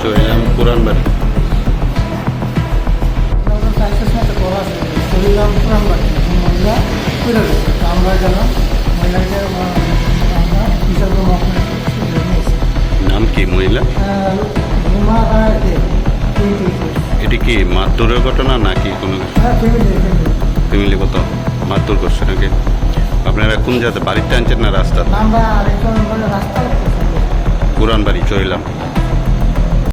চলে এলাম বাড়ি। নাম কি মহিলা? এটি কি মারধরের ঘটনা নাকি কোনো ফ্যামিলি কত? মারধর করছে নাকি? আপনারা কোন যাতে বাড়িতে আনছেন না রাস্তা পুরান বাড়ি চইলাম